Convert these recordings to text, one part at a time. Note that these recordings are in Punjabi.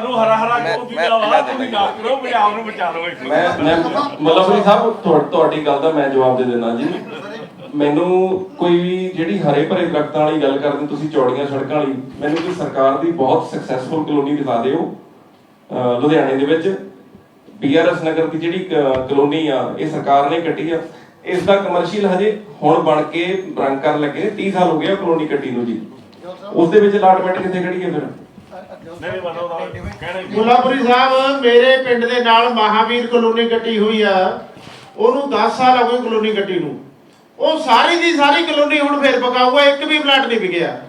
ਤੁਹਾਨੂੰ ਹਰਾ ਹਰਾ ਮੈਂ- ਕਿਉਂ ਮੈਂ- ਦਿੱਤਾ ਵਾ ਮੈਂ ਤੁਸੀਂ ਨਾ ਕਰੋ ਪੰਜਾਬ ਨੂੰ ਬਚਾ ਲਓ ਇੱਕ ਮੈਂ ਮੈਂ ਮਲਬਰੀ ਸਾਹਿਬ ਤੁਹਾ- ਤੁਹਾਡੀ ਗੱਲ ਦਾ ਮੈਂ ਜਵਾਬ ਦੇ ਦਿੰਦਾ ਜੀ। ਮੈਨੂੰ ਕੋਈ ਵੀ ਜਿਹੜੀ ਹਰੇ ਭਰੇ ਦਰਖਤਾਂ ਵਾਲੀ ਗੱਲ ਕਰਦੇ ਤੁਸੀਂ ਚੌੜੀਆਂ ਸੜਕਾਂ ਵਾਲੀ ਮੈਨੂੰ ਕੋਈ ਸਰਕਾਰ ਦੀ ਬਹੁਤ ਸਕਸੈਸਫੁਲ ਕਲੋਨੀ ਦਿਖਾ ਦਿਓ ਅਹ ਲੁਧਿਆਣੇ ਦੇ ਵਿੱਚ। ਬੀਆਰਐਸ ਨਗਰ ਦੀ ਜਿਹੜੀ ਕ- ਕਲੋਨੀ ਆ ਇਹ ਸਰਕਾਰ ਨੇ ਕੱਟੀ ਆ। ਇਸ ਦਾ ਕਮਰਸ਼ੀਅਲ ਹਜੇ ਹੁਣ ਬਣ ਕੇ ਰੰਗ ਕਰਨ ਲੱਗੇ 30 ਸਾਲ ਹੋ ਗਏ ਆ ਕਲੋਨੀ ਕੱਟੀ ਨੂੰ ਜੀ। ਉਸ ਦੇ ਵਿੱਚ ਅਲਾਟਮੈਂਟ ਕਿੱਥੇ ਖੜੀ ਹੈ ਫਿਰ? ਨਹੀਂ, ਬਸ ਉਹਦਾ ਕਹਿਣਾ ਹੀ ਸਾਹਿਬ, ਮੇਰੇ ਪਿੰਡ ਦੇ ਨਾਲ ਮਹਾਵੀਰ ਕਲੋਨੀ ਕੱਟੀ ਹੋਈ ਆ। ਉਹਨੂੰ 10 ਸਾਲ ਹੋ ਗਏ ਕਲੋਨੀ ਕੱਟੀ ਨੂੰ। ਉਹ ਸਾਰੀ ਦੀ ਸਾਰੀ ਕਲੋਨੀ ਹੁਣ ਫੇਰ ਪਕਾਊਗਾ, ਇੱਕ ਵੀ ਪਲਾਟ ਨਹੀਂ ਵਿਕਿਆ।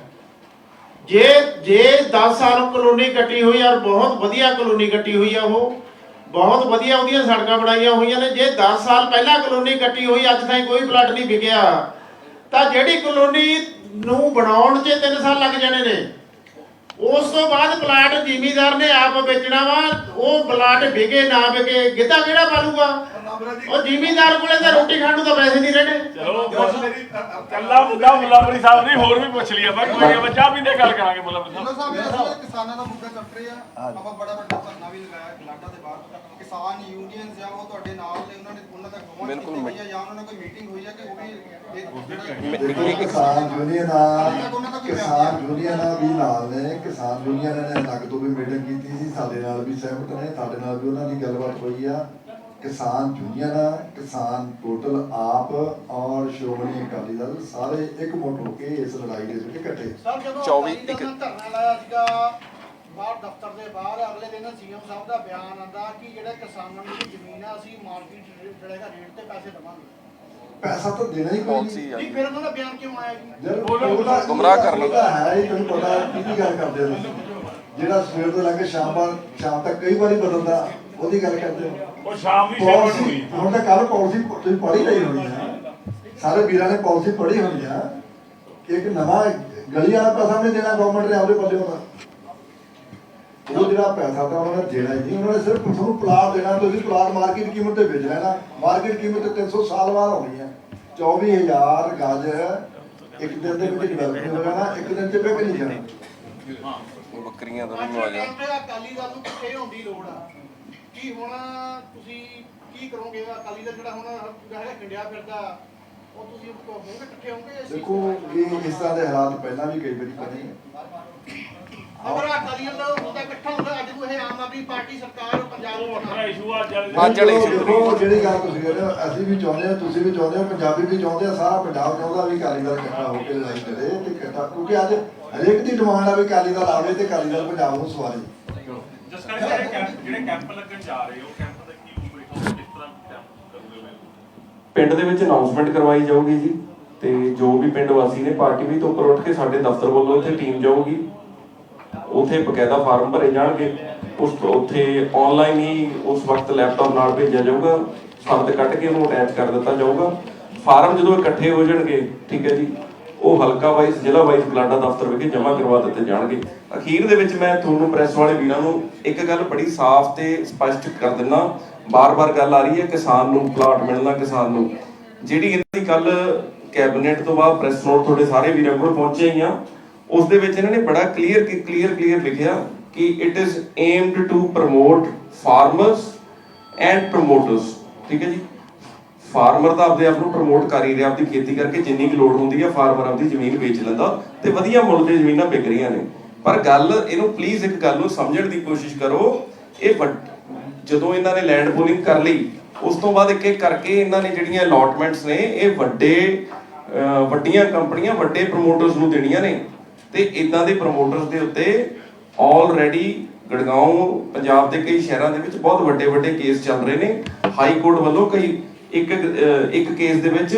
ਜੇ ਜੇ 10 ਸਾਲ ਕਲੋਨੀ ਕੱਟੀ ਹੋਈ ਆ ਬਹੁਤ ਵਧੀਆ ਕਲੋਨੀ ਕੱਟੀ ਹੋਈ ਆ ਉਹ, ਬਹੁਤ ਵਧੀਆ ਉਹਦੀਆਂ ਸੜਕਾਂ ਬਣਾਈਆਂ ਹੋਈਆਂ ਨੇ, ਜੇ 10 ਸਾਲ ਪਹਿਲਾਂ ਕਲੋਨੀ ਕੱਟੀ ਹੋਈ, ਅੱਜ ਤਾਈਂ ਕੋਈ ਪਲਾਟ ਨਹੀਂ ਵਿਕਿਆ। ਤਾਂ ਜਿਹੜੀ ਕਲੋਨੀ ਨੂੰ ਬਣਾਉਣ 'ਚ 3 ਸਾਲ ਲੱਗ ਜਾਣੇ ਨੇ। ਉਸ ਤੋਂ ਬਾਅਦ ਪਲਾਟ ਜ਼ਿਮੀਦਾਰ ਨੇ ਆਪ ਵੇਚਣਾ ਵਾ ਉਹ ਪਲਾਟ ਵਿਕੇ ਨਾ ਵਿਕੇ ਗਿੱਧਾ ਕਿਹੜਾ ਪਾਲੂਗਾ? ਉਹ ਜ਼ਿਮੀਦਾਰ ਕੋਲੇ ਤਾਂ ਰੋਟੀ ਖਾਣ ਨੂੰ ਤਾਂ ਪੈਸੇ ਨਹੀਂ ਰਹਿਣੇ। ਚਲੋ ਬਸ। ਕੱਲਾ ਮੁੱਦਾ ਮੁੱਲਾਪੁਰੀ ਸਾਹਿਬ ਨਹੀਂ ਹੋਰ ਵੀ ਪੁੱਛ ਕੋਈ ਨਹੀਂ ਪੀਂਦੇ ਗੱਲ ਕਰਾਂਗੇ ਮੁੱਲਾਪੁਰੀ ਜਿਲ੍ਹਾ ਸਾਹਿਬ ਸਾਹਿਬ ਜਿਹੜਾ ਕਿਸਾਨਾਂ ਦਾ ਮੁੱਦਾ ਚੱਕ ਰਹੇ ਆ ਆਪਾਂ ਬੜਾ ਵੱਡਾ ਧਰਨਾ ਵੀ ਲਗਾਇਆ ਗਲਾਡਾ ਦੇ ਬਾਹਰ। ਕਿਸਾਨ ਯੂਨੀਅਨਸ ਆ ਉਹ ਤੁਹਾਡੇ ਨਾਲ ਨੇ ਉਹਨਾਂ ਨੇ ਉਹਨਾਂ ਤੱਕ ਪਹੁੰਚ ਬਿਲਕੁਲ ਕੀਤੀ ਹੋਈ ਆ ਜਾਂ ਉਹਨਾਂ ਨਾਲ ਕੋਈ ਮੀਟਿੰਗ ਹੋਈ ਆ ਕਿ ਉਹ ਵੀ ਇਹ ਇੱਕ- ਜਿਹੜਾ ਇੱਕ- ਕਿਸਾਨ ਯੂਨੀਅਨ ਆ? ਕਿਸਾਨ ਯੂਨੀਅਨ ਆ ਵੀ ਨਾਲ ਨੇ। ਕਿਸਾਨ ਯੂਨੀਅਨ ਨੇ ਲੱਗ ਤੋਂ ਵੀ ਮੀਟਿੰਗ ਕੀਤੀ ਸੀ। ਸਾਡੇ ਨਾਲ ਵੀ ਸਹਿਮਤ ਨੇ। ਸਾਡੇ ਨਾਲ ਵੀ ਉਹਨਾਂ ਦੀ ਗੱਲਬਾਤ ਹੋਈ ਆ। ਕਿਸਾਨ ਯੂਨੀਅਨ ਆ। ਕਿਸਾਨ ਟੋਟਲ ਆਪ ਔਰ ਸ਼੍ਰੋਮਣੀ ਅਕਾਲੀ ਦਲ ਸਾਰੇ ਇੱਕ ਮੁੱਠ ਹੋ ਕੇ ਇਸ ਲੜਾਈ ਦੇ ਵਿੱਚ ਇਕੱਠੇ। ਸਰ ਜਦੋਂ 24 ਅਕਾਲੀ ਦਲ ਇੱਕ- ਧਰਨਾ ਲਾਇਆ ਸੀਗਾ ਬਾਹਰ ਦਫ਼ਤਰ ਦੇ ਬਾਹਰ ਅਗਲੇ ਦਿਨ ਸੀਐਮ ਸਾਹਿਬ ਦਾ ਬਿਆਨ ਆਂਦਾ ਕਿ ਜਿਹੜਾ ਕਿਸਾਨਾਂ ਨੂੰ ਜ਼ਮੀਨ ਆ ਅਸੀਂ ਮਾਰਕੀਟ ਜਿਹੜਾ ਹੈਗਾ ਰੇਟ ਤੇ ਪੈਸੇ ਦੇਵਾਂਗੇ। ਪੈਸਾ ਤਾਂ ਦੇਣਾ ਹੀ ਕੋਈ ਪਾਲਿਸੀ ਨਹੀਂ ਆ ਨਹੀਂ ਫਿਰ ਉਹਨਾਂ ਦਾ ਬਿਆਨ ਕਿਉਂ ਆਇਆ ਜੀ? ਗੁੰਮਰਾਹ ਕਰ ਲਓ। ਹੈ ਹੀ ਤੁਹਾਨੂੰ ਪਤਾ ਕਿਹਦੀ ਗੱਲ ਕਰਦੇ ਹੋ ਤੁਸੀਂ। ਜਿਹੜਾ ਸਵੇਰ ਤੋਂ ਲੈ ਕੇ ਸ਼ਾਮ ਬਾਅਦ ਸ਼ਾਮ ਤੱਕ ਕਈ ਵਾਰੀ ਬਦਲਦਾ ਉਹਦੀ ਗੱਲ ਕਰਦੇ ਹੋ। ਉਹ ਸ਼ਾਮ ਦੀ ਪਾਲਿਸੀ ਹੋਈ। ਹੁਣ ਤਾਂ ਕੱਲ ਪਾਲਿਸੀ ਤੁਸੀਂ ਪੜ੍ਹੀ ਲਈ ਹੋਣੀ ਆ। ਸਾਰੇ ਵੀਰਾਂ ਨੇ ਪਾਲਿਸੀ ਪੜ੍ਹੀ ਹੋਣੀ ਆ ਕਿ ਇੱਕ ਨਵਾਂ ਗਲੀ ਵਾਲਾ ਪੈਸਾ ਨਹੀਂ ਦੇਣਾ ਗਵਰਨਮੈਂਟ ਨੇ ਆਪਦੇ ਪੱਲੇ ਹੋਣਾ ਉਹ ਜਿਹੜਾ ਪੈਸਾ ਤਾਂ ਉਹਨਾਂ ਨੇ ਦੇਣਾ ਹੀ ਨਹੀਂ ਉਹਨਾਂ ਨੇ ਸਿਰਫ ਤੁਹਾਨੂੰ ਪਲਾਟ ਦੇਣਾ ਤੁਸੀਂ ਪਲਾਟ ਮਾਰਕੀਟ ਕੀਮਤ ਤੇ ਵੇਚ ਲੈਣਾ ਮਾਰਕੀਟ ਕੀਮਤ ਤੇ 300 ਸਾਲ ਬਾਅਦ ਆਉਣੀ ਹੈ। 24000 ਗਜ ਇੱਕ ਦਿਨ ਦੇ ਵਿੱਚ ਡਿਵੈਲਪ ਹੋ ਜਾਣਾ ਇੱਕ ਦਿਨ ਚ ਵਿਕ ਨਹੀਂ ਜਾਣਾ। ਬੱਕਰੀਆਂ ਦਾ ਵੀ ਟਾਈਮ ਤੇ ਅਕਾਲੀ ਦਲ ਨੂੰ ਕਿੱਥੇ ਹੋਣ ਦੀ ਲੋੜ ਆ? ਕੀ ਹੁਣ ਤੁਸੀਂ ਕੀ ਕਰੋਗੇ? ਅਕਾਲੀ ਦਲ ਜਿਹੜਾ ਹੁਣ ਜਿਹੜਾ ਖਿੰਡਿਆ ਫਿਰਦਾ ਉਹ ਤੁਸੀਂ ਹੋਗੇ ਇਕੱਠੇ ਹੋਗੇ ਅਸੀਂ ਦੇਖੋ ਇਹ ਇਸ ਤਰ੍ਹਾਂ ਦੇ ਹਾਲਾਤ ਪਹਿਲਾਂ ਵੀ ਕਈ ਵਾਰੀ ਬਣੇ। ਅਗਰ ਅਕਾਲੀ ਦਲ ਹੁੰਦਾ ਇਕੱਠਾ ਹੁੰਦਾ ਅੱਜ ਨੂੰ ਇਹ ਆਮ ਆਦਮੀ ਪਾਰਟੀ ਸਰਕਾਰ ਪੰਜਾਬ ਨੂੰ ਵੱਖਰਾ ਇਸ਼ੂ ਆ ਚੱਲ ਅੱਜ ਵਾਲੀ issue ਦੇਖੋ ਜਿਹੜੀ ਗੱਲ ਤੁਸੀਂ ਕਹਿ ਰਹੇ ਹੋ ਅਸੀਂ ਵੀ ਚਾਹੁੰਦੇ ਹਾਂ ਤੁਸੀਂ ਵੀ ਚਾਹੁੰਦੇ ਹੋ ਪੰਜਾਬੀ ਵੀ ਚਾਹੁੰਦੇ ਆ ਸਾਰਾ ਪੰਜਾਬ ਚਾਹੁੰਦਾ ਵੀ ਅਕਾਲੀ ਦਲ ਇਕੱਠਾ ਹੋ ਕੇ ਲੜਾਈ ਕਰੇ ਤੇ ਇਕੱਠਾ ਕਿਉਂਕਿ ਅੱਜ ਹਰੇਕ ਦੀ ਡਿਮਾਂਡ ਆ ਵੀ ਅਕਾਲੀ ਦਲ ਆਵੇ ਤੇ ਅਕਾਲੀ ਦਲ ਪੰਜਾਬ ਨੂੰ ਸਵਾਰੇ। ਜਿਸ ਕਰਕੇ ਜਿਹੜੇ ਕੈਂਪ ਜਿਹੜੇ ਕੈਂਪ ਲੱਗਣ ਜਾ ਰਹੇ ਉਹ ਕੈਂਪ ਦਾ ਕੀ ਉਪਰੇਸ਼ਨ ਕਿਸ ਤਰ੍ਹਾਂ ਕੈਂਪ ਕਰੋਗੇ ਪਿੰਡ ਦੇ ਵਿੱਚ ਅਨਾਉਂਸਮੈਂਟ ਕਰਵਾਈ ਜਾਊਗੀ ਜੀ ਤੇ ਜੋ ਵੀ ਪਿੰਡ ਵਾਸੀ ਨੇ ਪਾਰਟੀ ਵੀ ਤੋਂ ਉੱਪਰ ਉੱਠ ਕੇ ਸਾਡੇ ਦਫ਼ਤਰ ਵੱਲੋਂ ਇੱਥੇ ਟੀਮ ਜਾਊਗੀ। ਉਥੇ ਬਕਾਇਦਾ ਫਾਰਮ ਭਰੇ ਜਾਣਗੇ। ਉਸ ਤੋਂ ਉੱਥੇ ਆਨਲਾਈਨ ਹੀ ਉਸ ਵਕਤ ਲੈਪਟਾਪ ਨਾਲ ਭੇਜਿਆ ਜਾਊਗਾ। ਸ਼ਬਦ ਕੱਟ ਕੇ ਉਹਨੂੰ ਅਟੈਚ ਕਰ ਦਿੱਤਾ ਜਾਊਗਾ। ਫਾਰਮ ਜਦੋਂ ਇਕੱਠੇ ਹੋ ਜਾਣਗੇ, ਠੀਕ ਹੈ ਜੀ ਉਹ ਹਲਕਾ ਵਾਈਜ਼ ਜ਼ਿਲ੍ਹਾ ਵਾਈਜ਼ ਬਲਾਡਾ ਦਫ਼ਤਰ ਵਿਖੇ ਜਮ੍ਹਾਂ ਕਰਵਾ ਦਿੱਤੇ ਜਾਣਗੇ। ਅਖੀਰ ਦੇ ਵਿੱਚ ਮੈਂ ਤੁਹਾਨੂੰ ਪ੍ਰੈਸ ਵਾਲੇ ਵੀਰਾਂ ਨੂੰ ਇੱਕ ਗੱਲ ਬੜੀ ਸਾਫ਼ ਤੇ ਸਪਸ਼ਟ ਕਰ ਦਿੰਦਾ। ਬਾਰ-ਬਾਰ ਗੱਲ ਆ ਰਹੀ ਹੈ, ਕਿਸਾਨ ਨੂੰ ਪਲਾਟ ਮਿਲਣਾ, ਕਿਸਾਨ ਨੂੰ। ਜਿਹੜੀ ਇਹਨਾਂ ਕੱਲ ਕੈਬਨਿਟ ਤੋਂ ਬਾਅਦ ਪ੍ਰੈਸ ਨੋਟ ਤੁਹਾਡੇ ਸਾਰੇ ਵੀਰਾਂ ਕੋਲ ਪਹੁੰਚੇ ਹੀ ਆ, ਉਸ ਦੇ ਵਿੱਚ ਇਹਨਾਂ ਨੇ ਬੜਾ ਕਲੀਅਰ ਕਲੀਅਰ ਕਲੀਅਰ ਲਿਖਿਆ ਕਿ it is aimed to promote farmers and promoters ਠੀਕ ਹੈ ਜੀ? ਫਾਰਮਰ ਤਾਂ ਆਪਦੇ ਆਪ ਨੂੰ ਪ੍ਰਮੋਟ ਕਰ ਹੀ ਰਿਹਾ, ਆਪਦੀ ਖੇਤੀ ਕਰਕੇ ਜਿੰਨੀ ਕੁ ਲੋੜ ਹੁੰਦੀ ਹੈ ਫਾਰਮਰ ਆਪਦੀ ਜ਼ਮੀਨ ਵੇਚ ਲੈਂਦਾ ਤੇ ਵਧੀਆ ਮੁੱਲ ਤੇ ਜ਼ਮੀਨਾਂ ਵਿਕ ਰਹੀਆਂ ਨੇ। ਪਰ ਗੱਲ, ਇਹਨੂੰ ਪਲੀਜ਼ ਇੱਕ ਗੱਲ ਨੂੰ ਸਮਝਣ ਦੀ ਕੋਸ਼ਿਸ਼ ਕਰੋ, ਇਹ ਜਦੋਂ ਇਹਨਾਂ ਨੇ ਲੈਂਡ ਪੂਲਿੰਗ ਕਰ ਲਈ, ਉਸ ਤੋਂ ਬਾਅਦ ਇੱਕ ਇੱਕ ਕਰਕੇ ਇਹਨਾਂ ਨੇ ਜਿਹੜੀਆਂ ਅਲਾਟਮੈਂਟਸ ਨੇ, ਇਹ ਵੱਡੇ ਵੱਡੀਆਂ ਕੰਪਨੀਆਂ, ਵੱਡੇ ਪ੍ਰਮੋਟਰਸ ਨੂੰ ਦੇਣੀਆਂ ਨੇ। ਤੇ ਇਦਾਂ ਦੇ ਪ੍ਰਮੋਟਰਸ ਦੇ ਉੱਤੇ ਆਲਰੇਡੀ ਗੜਗਾਉਂ ਪੰਜਾਬ ਦੇ ਕਈ ਸ਼ਹਿਰਾਂ ਦੇ ਵਿੱਚ ਬਹੁਤ ਵੱਡੇ ਵੱਡੇ ਕੇਸ ਚੱਲ ਰਹੇ ਨੇ। ਹਾਈ ਕੋਰਟ ਵੱਲੋਂ ਕਈ ਇੱਕ ਇੱਕ ਕੇਸ ਦੇ ਵਿੱਚ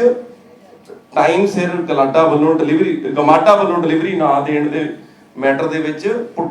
ਟਾਈਮ ਸਿਰ ਗਲਾਟਾ ਵੱਲੋਂ ਡਿਲੀਵਰੀ ਗਮਾਟਾ ਵੱਲੋਂ ਡਿਲੀਵਰੀ ਨਾ ਦੇਣ ਦੇ ਮੈਟਰ ਦੇ ਵਿੱਚ ਪੁੱਟਾ